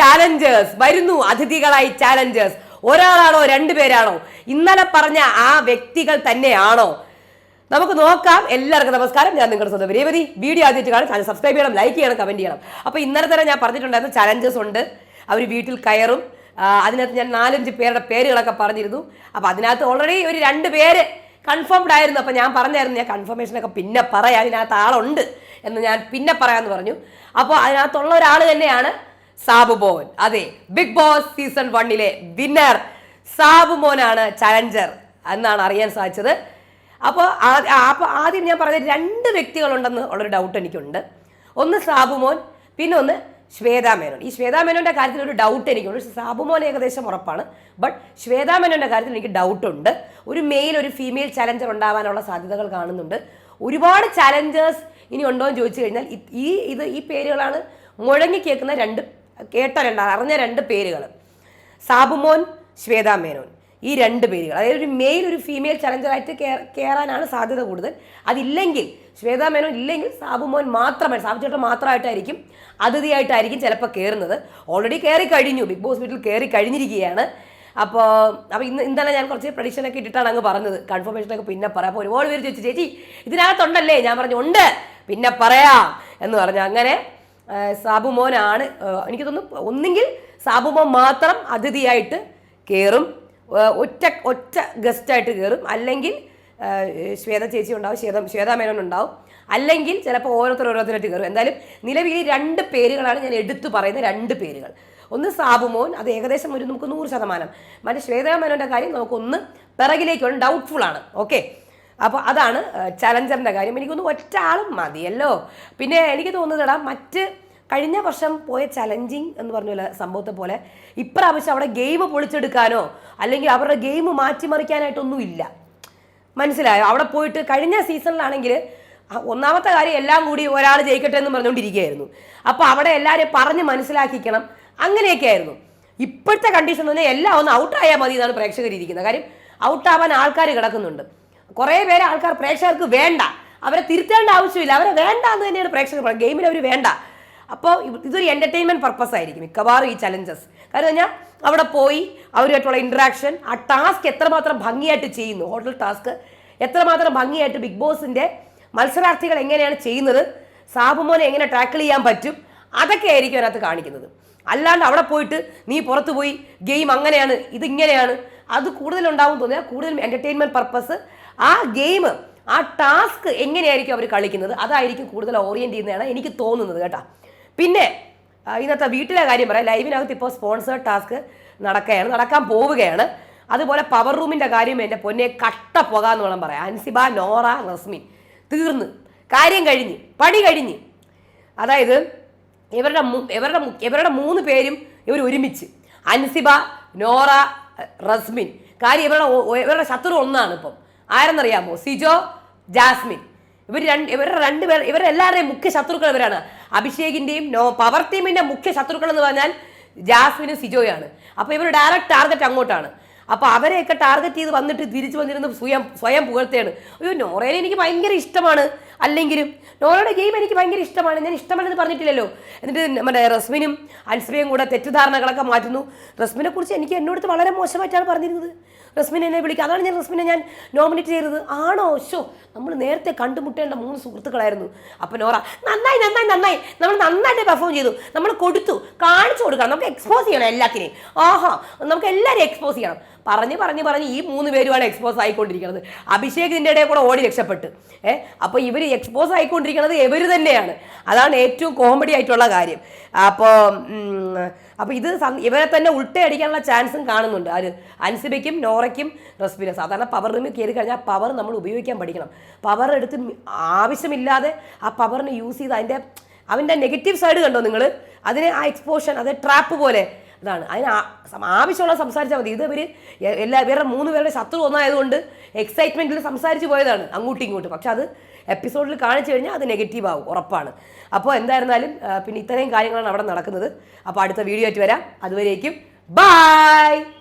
Challengers വരുന്നു അതിഥികളായി challengers ഒരാളാണോ രണ്ടുപേരാണോ ഇന്നലെ പറഞ്ഞ ആ വ്യക്തികൾ തന്നെയാണോ? നമുക്ക് നോക്കാം. എല്ലാവർക്കും നമസ്കാരം. ഞാൻ നിങ്ങളുടെ സ്വന്തം രേവതി വീഡിയോ ആദ്യമായിട്ട് കാണും ചാനൽ സബ്സ്ക്രൈബ് ചെയ്യണം ലൈക്ക് ചെയ്യണം കമന്റ് ചെയ്യണം. അപ്പോൾ ഇന്നലെ തന്നെ ഞാൻ പറഞ്ഞിട്ടുണ്ടായിരുന്നു ചലഞ്ചസ് ഉണ്ട്. അവർ വീട്ടിൽ കയറും. അതിനകത്ത് ഞാൻ നാലഞ്ച് പേരുടെ പേരുകളൊക്കെ പറഞ്ഞിരുന്നു. അപ്പോൾ അതിനകത്ത് ഓൾറെഡി ഒരു രണ്ട് പേര് കൺഫേംഡ് ആയിരുന്നു. അപ്പോൾ ഞാൻ പറഞ്ഞായിരുന്നു ഞാൻ കൺഫർമേഷനൊക്കെ പിന്നെ പറയാം. അതിനകത്ത് ആളുണ്ട്. എന്ന് ഞാൻ പിന്നെ പറയാമെന്ന് പറഞ്ഞു. അപ്പോൾ അതിനകത്തുള്ള ഒരാൾ തന്നെയാണ് സാബു മോൻ. അതെ ബിഗ് ബോസ് സീസൺ വണ്ണിലെ വിന്നർ സാബു മോനാണ് ചലഞ്ചർ എന്നാണ് അറിയാൻ സാധിച്ചത്. അപ്പോൾ അപ്പോൾ ആദ്യം ഞാൻ പറഞ്ഞ രണ്ട് വ്യക്തികളുണ്ടെന്ന് ഉള്ളൊരു ഡൗട്ട് എനിക്കുണ്ട്. ഒന്ന് സാബു മോൻ പിന്നെ ഒന്ന് ശ്വേതാ മേനോൻ. ഈ ശ്വേതാ മേനോന്റെ കാര്യത്തിൽ ഒരു ഡൗട്ട് എനിക്കുണ്ട്. പക്ഷേ സാബു മോൻ ഏകദേശം ഉറപ്പാണ്. ബട്ട് ശ്വേതാ മേനോന്റെ കാര്യത്തിൽ എനിക്ക് ഡൗട്ടുണ്ട് ഒരു മെയിൽ ഒരു ഫീമെയിൽ ചലഞ്ചർ ഉണ്ടാവാനുള്ള സാധ്യതകൾ കാണുന്നുണ്ട്. ഒരുപാട് ചലഞ്ചേഴ്സ് ഇനി ഉണ്ടോ എന്ന് ചോദിച്ചു കഴിഞ്ഞാൽ ഈ ഇത് ഈ പേരുകളാണ് മുഴങ്ങി കേൾക്കുന്ന രണ്ട് കേട്ട രണ്ട് അറിഞ്ഞ രണ്ട് പേരുകൾ. സാബുമോൻ ശ്വേതാ മേനോൻ. ഈ രണ്ട് പേരുകൾ. അതായത് ഒരു മെയിൽ ഒരു ഫീമെയിൽ ചലഞ്ചറായിട്ട് കയറാനാണ് സാധ്യത കൂടുതൽ. അതില്ലെങ്കിൽ ശ്വേതാ മേനോൻ ഇല്ലെങ്കിൽ സാബുമോൻ മാത്രമായി സാബു ചേട്ടൻ മാത്രമായിട്ടായിരിക്കും അതിഥിയായിട്ടായിരിക്കും ചിലപ്പോൾ കയറുന്നത്. ഓൾറെഡി കയറി കഴിഞ്ഞു. ബിഗ് ബോസ് വീട്ടിൽ കയറി കഴിഞ്ഞിരിക്കുകയാണ്. അപ്പോൾ അപ്പോൾ ഇന്ന് ഇന്നലെ ഞാൻ കുറച്ച് പ്രഡിക്ഷനൊക്കെ ഇട്ടിട്ടാണ് അങ്ങ് പറഞ്ഞത്. കൺഫർമേഷനൊക്കെ പിന്നെ പറയാം. അപ്പോൾ ഒരുപാട് പേര് ചോദിച്ചു ചേച്ചി ഇതിനകത്തുണ്ടല്ലേ? ഞാൻ പറഞ്ഞു ഉണ്ട്. പിന്നെ പറയാം. എന്ന് പറഞ്ഞു. അങ്ങനെ ആ, സാബു മോനാണ്. ആ, എനിക്ക് തോന്നുന്നു ഒന്നെങ്കിൽ സാബു മോൻ മാത്രം അതിഥിയായിട്ട് കയറും ഒറ്റ ഒറ്റ ഗസ്റ്റായിട്ട് കയറും അല്ലെങ്കിൽ ശ്വേത ചേച്ചി ഉണ്ടാവും ശ്വേത ശ്വേത മേനോൻ ഉണ്ടാവും. അല്ലെങ്കിൽ ചിലപ്പോൾ ഓരോരുത്തർ ഓരോരുത്തരായിട്ട് കയറും എന്തായാലും നിലവിൽ ഈ രണ്ട് പേരുകളാണ് ഞാൻ എടുത്തു പറയുന്ന രണ്ട് പേരുകൾ. ഒന്ന് സാബുമോൻ അത് ഏകദേശം ഒരു നമുക്ക് നൂറ് ശതമാനം. മറ്റേ ശ്വേതാ മേനോന്റെ കാര്യം നമുക്കൊന്ന് പിറകിലേക്കുള്ള ഡൗട്ട്ഫുൾ ആണ്. ഓക്കെ അപ്പോൾ അതാണ് ചലഞ്ചറിന്റെ കാര്യം. എനിക്കൊന്ന് ഒറ്റ ആളും മതിയല്ലോ. പിന്നെ എനിക്ക് തോന്നുന്നതാ മറ്റ് കഴിഞ്ഞ വർഷം പോയ ചലഞ്ചിങ് എന്ന് പറഞ്ഞ സംഭവത്തെ പോലെ ഇപ്രാവശ്യം അവിടെ ഗെയിം പൊളിച്ചെടുക്കാനോ അല്ലെങ്കിൽ അവരുടെ ഗെയിം മാറ്റിമറിക്കാനായിട്ടൊന്നും ഇല്ല. മനസ്സിലായോ? അവിടെ പോയിട്ട് കഴിഞ്ഞ സീസണിലാണെങ്കിൽ ഒന്നാമത്തെ കാര്യം എല്ലാം കൂടി ഒരാൾ ജയിക്കട്ടെ എന്ന് പറഞ്ഞുകൊണ്ടിരിക്കുകയായിരുന്നു. അപ്പോൾ അവിടെ എല്ലാവരെയും പറഞ്ഞ് മനസ്സിലാക്കിക്കണം. അങ്ങനെയൊക്കെ ആയിരുന്നു ഇപ്പോഴത്തെ കണ്ടീഷൻ തന്നെ എല്ലാം ഒന്ന് ഔട്ടായാൽ മതി എന്നാണ് പ്രേക്ഷകരിയിരിക്കുന്നത് കാര്യം ഔട്ടാവാൻ ആൾക്കാർ കിടക്കുന്നുണ്ട്. കുറേ പേര് ആൾക്കാർ പ്രേക്ഷകർക്ക് വേണ്ട. അവരെ തിരുത്തേണ്ട ആവശ്യമില്ല. അവരെ വേണ്ട എന്ന് തന്നെയാണ് പ്രേക്ഷകർ പറയുന്നത്. ഗെയിമിൽ അവർ വേണ്ട. അപ്പോൾ ഇതൊരു എന്റർടൈൻമെന്റ് പർപ്പസ് ആയിരിക്കും മിക്കവാറും ഈ ചലഞ്ചസ് കാരണം കഴിഞ്ഞാൽ അവിടെ പോയി അവരുമായിട്ടുള്ള ഇൻട്രാക്ഷൻ ആ ടാസ്ക് എത്രമാത്രം ഭംഗിയായിട്ട് ചെയ്യുന്നു. ഹോട്ടൽ ടാസ്ക് എത്രമാത്രം ഭംഗിയായിട്ട് ബിഗ് ബോസിന്റെ മത്സരാർത്ഥികൾ എങ്ങനെയാണ് ചെയ്യുന്നത് സാബുമോനെ എങ്ങനെ ടാക്കിൾ ചെയ്യാൻ പറ്റും അതൊക്കെ ആയിരിക്കും അതിനകത്ത് കാണിക്കുന്നത്. അല്ലാണ്ട് അവിടെ പോയിട്ട് നീ പുറത്ത് പോയി ഗെയിം അങ്ങനെയാണ് ഇതിങ്ങനെയാണ് അത് കൂടുതലുണ്ടാവും തോന്നിയാൽ കൂടുതൽ എന്റർടൈൻമെന്റ് പർപ്പസ് ആ ഗെയിം ആ ടാസ്ക് എങ്ങനെയായിരിക്കും അവർ കളിക്കുന്നത്? അതായിരിക്കും കൂടുതൽ ഓറിയന്റ് ചെയ്യുന്നതാണ് എനിക്ക് തോന്നുന്നത് കേട്ടോ. പിന്നെ ഇന്നത്തെ വീട്ടിലെ കാര്യം പറയാം. ലൈവിനകത്ത് ഇപ്പോൾ സ്പോൺസേഡ് ടാസ്ക് നടക്കുകയാണ് നടക്കാൻ പോവുകയാണ്. അതുപോലെ പവർ റൂമിന്റെ കാര്യം എന്റെ പൊന്നെ കട്ട പുക എന്ന് വേണം പറയാം. അൻസിബ നോറ റസ്മിൻ തീർന്ന്. കാര്യം കഴിഞ്ഞ് പണി കഴിഞ്ഞ്. അതായത് ഇവരുടെ ഇവരുടെ ഇവരുടെ മൂന്ന് പേരും ഇവർ ഒരുമിച്ച്. അൻസിബ നോറ റസ്മിൻ. കാര്യം ഇവരുടെ ഇവരുടെ ശത്രു ഒന്നാണ് ഇപ്പം. ആരെന്നറിയാമോ? സിജോ ജാസ്മിൻ. ഇവർ രണ്ട് ഇവരുടെ രണ്ട് പേർ ഇവരുടെ എല്ലാവരുടെയും മുഖ്യ ശത്രുക്കൾ ഇവരാണ്. അഭിഷേകിന്റെയും നോ പവർ ടീമിന്റെ മുഖ്യ ശത്രുക്കൾ എന്ന് പറഞ്ഞാൽ ജാസ്മിനും സിജോയാണ്. അപ്പോൾ ഇവർ ഡയറക്റ്റ് ടാർഗറ്റ് അങ്ങോട്ടാണ്. അപ്പോൾ അവരെയൊക്കെ ടാർഗറ്റ് ചെയ്ത് വന്നിട്ട് തിരിച്ചു വന്നിരുന്ന് സ്വയം സ്വയം പുകഴ്ത്തുകയാണ്. അയ്യോ നോറേനെ എനിക്ക് ഭയങ്കര ഇഷ്ടമാണ്. അല്ലെങ്കിലും നോറയുടെ ഗെയിം എനിക്ക് ഭയങ്കര ഇഷ്ടമാണ്. ഞാൻ ഇഷ്ടമല്ലെന്ന് പറഞ്ഞിട്ടില്ലല്ലോ. എന്നിട്ട് നമ്മുടെ റസ്മിനും അൻസ്മയും കൂടെ തെറ്റിദ്ധാരണകളൊക്കെ മാറ്റുന്നു. റസ്മിനെ കുറിച്ച് എനിക്ക് എന്നോട് വളരെ മോശമായിട്ടാണ് പറഞ്ഞിരുന്നത്. റസ്മിനെ എന്നെ വിളിക്കുക അതാണ് ഞാൻ റസ്മിനെ ഞാൻ നോമിനേറ്റ് ചെയ്തത്. ആണോ? ഷോ നമ്മൾ നേരത്തെ കണ്ടുമുട്ടേണ്ട മൂന്ന് സുഹൃത്തുക്കളായിരുന്നു. അപ്പോൾ നോറ നന്നായി നന്നായി നന്നായി. നമ്മൾ നന്നായിട്ട് പെർഫോം ചെയ്തു. നമ്മൾ കൊടുത്തു. കാണിച്ചു കൊടുക്കണം. നമുക്ക് എക്സ്പോസ് ചെയ്യണം എല്ലാത്തിനെയും. ആഹാ നമുക്ക് എല്ലാവരും എക്സ്പോസ് ചെയ്യണം. പറഞ്ഞ് പറഞ്ഞ് പറഞ്ഞ് ഈ മൂന്ന് പേരുമാണ് എക്സ്പോസ് ആയിക്കൊണ്ടിരിക്കുന്നത്. അഭിഷേക് ഇതിന്റെ ഇടയിൽ കൂടെ ഓടി രക്ഷപ്പെട്ട്. ഏഹ് അപ്പോൾ ഇവർ എക്സ്പോസ് ആയിക്കൊണ്ടിരിക്കുന്നത് ഇവർ തന്നെയാണ്. അതാണ് ഏറ്റവും കോമഡി ആയിട്ടുള്ള കാര്യം. അപ്പോൾ അപ്പോൾ ഇത് ഇവരെ തന്നെ ഉൾട്ടയടിക്കാനുള്ള ചാൻസും കാണുന്നുണ്ട്. ആര്? അൻസിബയ്ക്കും നോറയ്ക്കും റെസ്പിനും. സാധാരണ പവർ റൂമിൽ കയറി കഴിഞ്ഞാൽ പവർ നമ്മൾ ഉപയോഗിക്കാൻ പഠിക്കണം. പവർ എടുത്ത് ആവശ്യമില്ലാതെ ആ പവറിനെ യൂസ് ചെയ്ത് അതിന്റെ അവന്റെ നെഗറ്റീവ് സൈഡ് കണ്ടോ നിങ്ങൾ അതിന് ആ എക്സ്പോഷൻ അത് ട്രാപ്പ് പോലെ അതാണ് അതിന് ആവശ്യമുള്ള സംസാരിച്ചാൽ മതി. ഇത് ഇവർ എല്ലാ ഇവരുടെ മൂന്ന് പേരുടെ ശത്രു ഒന്നായതുകൊണ്ട് എക്സൈറ്റ്മെന്റിൽ സംസാരിച്ച് പോയതാണ് അങ്ങോട്ടും ഇങ്ങോട്ടും. പക്ഷെ അത് എപ്പിസോഡിൽ കാണിച്ചു കഴിഞ്ഞാൽ അത് നെഗറ്റീവ് ആവും ഉറപ്പാണ്. അപ്പോൾ എന്തായിരുന്നാലും പിന്നെ ഇത്രയും കാര്യങ്ങളാണ് അവിടെ നടക്കുന്നത്. അപ്പോൾ അടുത്ത വീഡിയോ ആയിട്ട് വരാം. അതുവരേക്കും ബൈ!